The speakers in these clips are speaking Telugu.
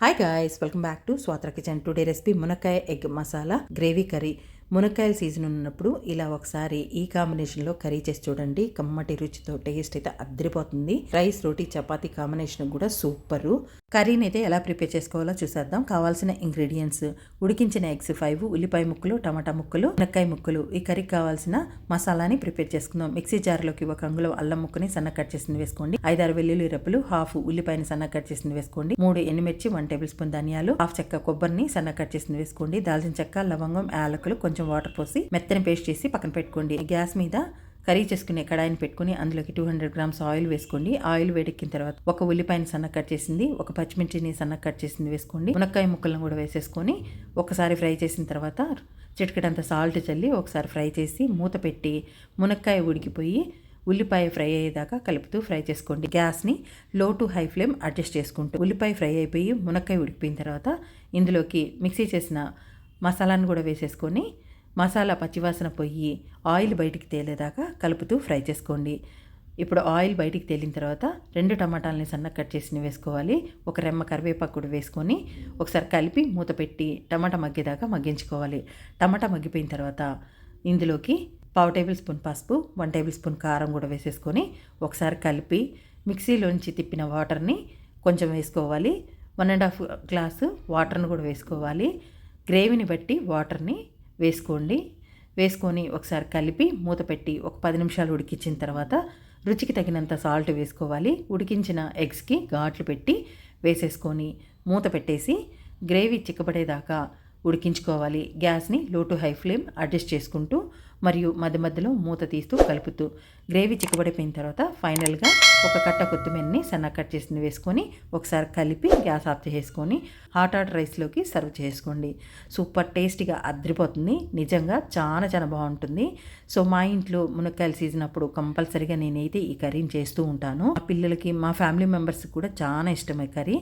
Hi guys welcome back to Swatra kitchen today recipe మునక్కాయ ఎగ్ మసాలా గ్రేవీ కర్రీ మునక్కాయల సీజన్ ఉన్నప్పుడు ఇలా ఒకసారి ఈ కాంబినేషన్లో కర్రీ చేసి చూడండి. కమ్మటి రుచితో టేస్ట్ అయితే అద్దరిపోతుంది. రైస్ రోటీ చపాతీ కాంబినేషన్ కూడా సూపర్. కర్రీని అయితే ఎలా ప్రిపేర్ చేసుకోవాలో చూసేద్దాం. కావాల్సిన ఇంగ్రీడియంట్స్ ఉడికించిన ఎగ్స్ ఫైవ్ ఉల్లిపాయ ముక్కలు టమాటా ముక్కలు మునక్కాయ ముక్కలు ఈ కర్రీకి కావాల్సిన మసాలాని ప్రిపేర్ చేసుకుందాం. మిక్సీ జార్లోకి ఒక అంగుళం అల్లం ముక్కని సన్న కట్ చేసింది వేసుకోండి. ఐదారు వెల్లుల్లి రెప్పలు హాఫ్ ఉల్లిపాయని సన్న కట్ చేసింది వేసుకోండి. మూడు ఎండుమిర్చి వన్ టేబుల్ స్పూన్ ధనియాలు హాఫ్ చెక్క కొబ్బరిని సన్న కట్ చేసింది వేసుకోండి. దాల్చిన చెక్క లవంగం యాలకులు కొంచెం వాటర్ పోసి మెత్తని పేస్ట్ చేసి పక్కన పెట్టుకోండి. గ్యాస్ మీద కర్రీ చేసుకునే కడాయిని పెట్టుకుని అందులోకి టూ హండ్రెడ్ గ్రామ్స్ ఆయిల్ వేసుకోండి. ఆయిల్ వేడెక్కిన తర్వాత ఒక ఉల్లిపాయని సన్న కట్ చేసింది ఒక పచ్చిమిర్చిని సన్న కట్ చేసింది వేసుకోండి. మునక్కాయ ముక్కలను కూడా వేసేసుకొని ఒకసారి ఫ్రై చేసిన తర్వాత చిటికెడంత సాల్ట్ చల్లి ఒకసారి ఫ్రై చేసి మూత పెట్టి మునక్కాయ ఉడికిపోయి ఉల్లిపాయ ఫ్రై అయ్యేదాకా కలుపుతూ ఫ్రై చేసుకోండి. గ్యాస్ని లో టు హై ఫ్లేమ్ అడ్జస్ట్ చేసుకుంటూ ఉల్లిపాయ ఫ్రై అయిపోయి మునక్కాయ ఉడికిపోయిన తర్వాత ఇందులోకి మిక్సీ చేసిన మసాలాను కూడా వేసేసుకొని మసాలా పచ్చివాసన పొయ్యి ఆయిల్ బయటికి తేలేదాకా కలుపుతూ ఫ్రై చేసుకోండి. ఇప్పుడు ఆయిల్ బయటికి తేలిన తర్వాత రెండు టమాటాలని సన్న కట్ చేసి వేసుకోవాలి. ఒక రెమ్మ కరివేపాకు కూడా వేసుకొని ఒకసారి కలిపి మూత పెట్టి టమాటా మగ్గేదాకా మగ్గించుకోవాలి. టమాటా మగ్గిపోయిన తర్వాత ఇందులోకి పావు టేబుల్ స్పూన్ పసుపు వన్ టేబుల్ స్పూన్ కారం కూడా వేసేసుకొని ఒకసారి కలిపి మిక్సీలోంచి తిప్పిన వాటర్ని కొంచెం వేసుకోవాలి. వన్ అండ్ హాఫ్ గ్లాసు వాటర్ని కూడా వేసుకోవాలి. గ్రేవీని బట్టి వాటర్ని వేసుకోండి. వేసుకొని ఒకసారి కలిపి మూత పెట్టి ఒక పది నిమిషాలు ఉడికించిన తర్వాత రుచికి తగినంత సాల్ట్ వేసుకోవాలి. ఉడికించిన ఎగ్స్కి ఘాట్లు పెట్టి వేసేసుకొని మూత పెట్టేసి గ్రేవీ చిక్కబడేదాకా ఉడికించుకోవాలి. గ్యాస్ని లో టు హై ఫ్లేమ్ అడ్జస్ట్ చేసుకుంటూ మరియు మధ్య మధ్యలో మూత తీస్తూ కలుపుతూ. గ్రేవీ చిక్కబడిపోయిన తర్వాత ఫైనల్గా ఒక కట్ట కొత్తిమీరని సన్న కట్ చేసింది వేసుకొని ఒకసారి కలిపి గ్యాస్ ఆఫ్ చేసుకొని హాట్ హాట్ రైస్లోకి సర్వ్ చేసుకోండి. సూపర్ టేస్టీగా అద్రిపోతుంది నిజంగా చాలా చాలా బాగుంటుంది. సో మా ఇంట్లో మునక్కాయలు సీజన్ అప్పుడు కంపల్సరీగా నేనైతే ఈ కర్రీని చేస్తూ ఉంటాను. మా పిల్లలకి మా ఫ్యామిలీ మెంబర్స్కి కూడా చాలా ఇష్టమే కర్రీ.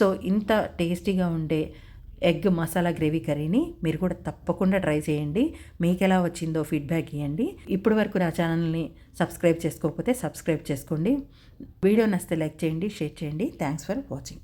సో ఇంత టేస్టీగా ఉండే ఎగ్ మసాలా గ్రేవీ కర్రీని మీరు కూడా తప్పకుండా ట్రై చేయండి. మీకు ఎలా వచ్చిందో ఫీడ్బ్యాక్ ఇవ్వండి ఇప్పటి వరకు నా ఛానల్ని సబ్స్క్రైబ్ చేసుకోకపోతే సబ్స్క్రైబ్ చేసుకోండి. వీడియో నచ్చితే లైక్ చేయండి షేర్ చేయండి. Thanks for watching.